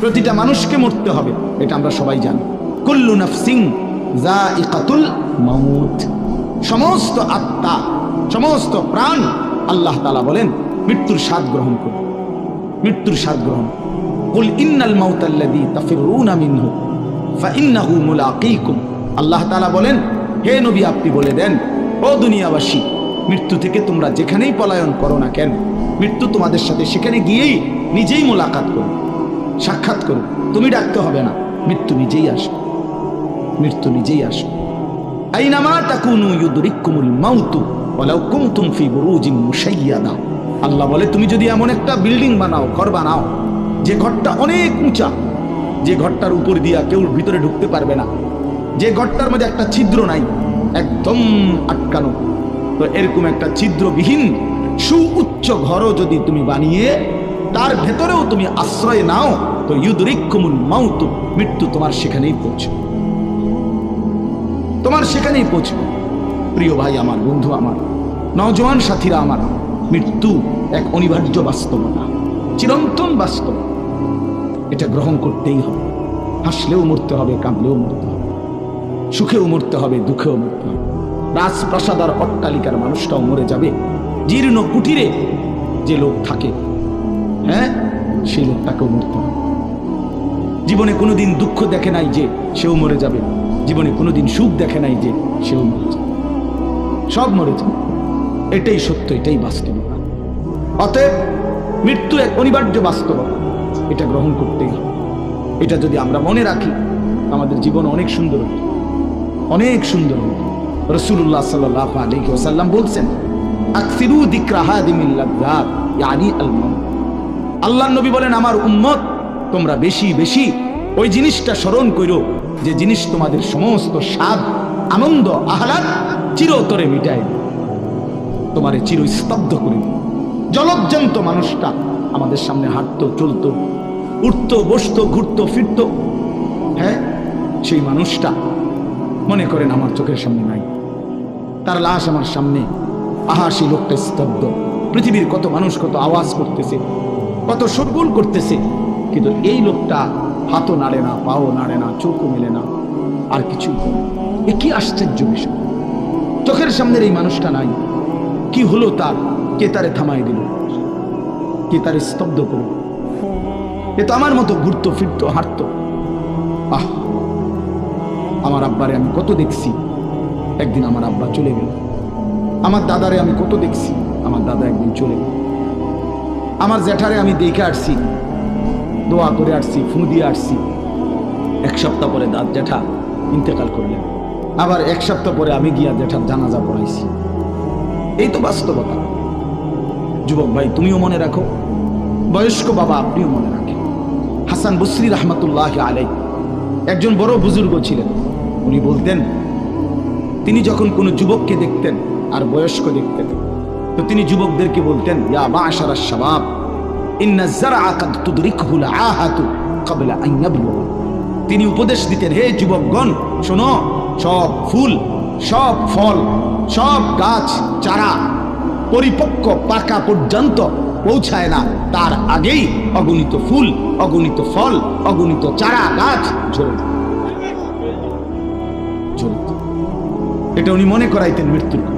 প্রতিটা মানুষকে মরতে হবে, এটা আমরা সবাই জানি। কুল্লু নাফসিং যা ইকাতুল মাউত। সমস্ত আত্মা, সমস্ত প্রাণ আল্লাহ তালা বলেন, মৃত্যুর স্বাদ গ্রহণ করুন। মৃত্যুর স্বাদ গ্রহণ কুল ইন্নাল মাউতাল্লাযী তাফিরুনা মিনহু, ফাইন্নাহু মুলাকীকুম। আল্লাহ তাআলা বলেন, হে নবী, আপনি বলে দেন, ও দুনিয়াবাসী, মৃত্যু থেকে তোমরা যেখানেই পলায়ন করো না কেন, মৃত্যু তোমাদের সাথে সেখানে গিয়েই নিজেই মোলাকাত করো সাক্ষাৎ করো তুমি ডাকতে হবে না। মৃত্যু নিজেই আসো মৃত্যু নিজেই আসো আইনামা তাকুনু ইউদরিকুমুল মাউতু ওয়ালাউ কুনতুম ফি বুরুজিন মুশাইয়াদা। আল্লাহ বলে, তুমি যদি এমন একটা বিল্ডিং বানাও, ঘর বানাও, যে ঘরটা অনেক উঁচা, যে ঘরটার উপর দিয়া কেউ ভিতরে ঢুকতে পারবে না, যে ঘরটার মধ্যে একটা ছিদ্র নাই, একদম আটকানো, তো এরকম একটা ছিদ্রবিহীন সুউচ্চ ঘরও যদি তুমি বানিয়ে তার ভেতরেও তুমি আশ্রয় নাও, তো ইউদরিকুমুল মাউতু, মৃত্যু তোমার সেখানেই পৌঁছে তোমার সেখানেই পৌঁছবে। প্রিয় ভাই আমার, বন্ধু আমার, নওজোয়ান সাথীরা আমার, মৃত্যু এক অনিবার্য বাস্তবতা, চিরন্তন বাস্তব এটা গ্রহণ করতেই হবে। হাসলেও মরতে হবে, কাঁদলেও মরতে হবে। সুখেও মরতে হবে, দুঃখেও মরতে হবে। রাজপ্রাসাদ আর অট্টালিকার মানুষটাও মরে যাবে। জীর্ণ কুটিরে যে লোক থাকে হ্যাঁ? সেই লোকটাকেও মরতে হবে। জীবনে কোনোদিন দুঃখ দেখে নাই যে সেও মরে যাবে। জীবনে কোনোদিন সুখ দেখে নাই যে সেও মরে যাবে। সব মরে যাবে। এটাই সত্য, এটাই বাস্তবতা। অতএব মৃত্যু এক অনিবার্য বাস্তবতা। এটা গ্রহণ করতেই হবে। এটা যদি আমরা মনে রাখি, আমাদের জীবন অনেক সুন্দর হবে অনেক সুন্দর হবে রসুল্লাহ সাল্লাহ আলী ওসাল্লাম বলছেন, আকসিরু দিক্রাহাদিমিল্লাহ ইয়ানি আল আল্লাহ নবী বলেন, আমার উম্মত, তোমরা বেশি বেশি ওই জিনিসটা স্মরণ করো যে জিনিস তোমাদের সমস্ত স্বাদ, আনন্দ, আহ্লাদ চিরতরে দিবে। তোমারে চির স্তব্ধ করে। জলজ্জান্ত মানুষটা আমাদের সামনে হাঁটতো, চলতো, উঠতো, বসতো, ঘুরতো, ফিরতো। হ্যাঁ সেই মানুষটা মনে করেন আমার চোখের সামনে নাই। তার লাশ আমার সামনে। আহা, সেই লোকটা স্তব্ধ। পৃথিবীর কত মানুষ কত আওয়াজ করতেছে। কত সরগুল করতেছে। কিন্তু এই লোকটা হাতও নাড়ে না, পাও নাড়ে না, চোখও মেলে না, আর কিছু এ কি আশ্চর্য বিষয়। চোখের সামনের এই মানুষটা নাই। কি হলো তার? কে তারে থামাই দিল? কে তারে স্তব্ধ করল? এ তো আমার মতো ঘুরতো, ফিরতো, হাঁটতো। আহ! আমার আব্বারে আমি কত দেখছি। একদিন আমার আব্বা চলে গেল। আমার দাদারে আমি কত দেখছি। আমার দাদা একদিন চলে গেল। আমার জ্যাঠারে আমি দেখে আসছি। দোয়া করে আসছি, ফু দিয়ে আসছি। এক সপ্তাহ পরে দাঁত জ্যাঠা ইন্তেকাল করলেন। আবার এক সপ্তাহ পরে আমি গিয়া জ্যাঠার জানাজা পড়াইছি। এই তো বাস্তবতা। যুবক ভাই, তুমিও মনে রাখো, বয়স্ক বাবা আপনিও মনে রাখেন। হাসান বসরি রহমতুল্লাহ আলাই একজন বড় বুজুর্গ ছিলেন। উনি বলতেন, তিনি যখন কোনো যুবককে দেখতেন আর বয়স্ক দেখতেন তো তিনি যুবকদেরকে বলতেন তিনি উপদেশ দিতেন, হে যুবকগণ, শোনো, সব ফুল, সব ফল, সব গাছ, চারা পরিপক্ক পাকা পর্যন্ত পৌঁছায় না। তার আগেই অগণিত ফুল, অগণিত ফল, অগণিত চারা, গাছ ঝরে। এটা উনি মনে করাইতেন মৃত্যুর কথা।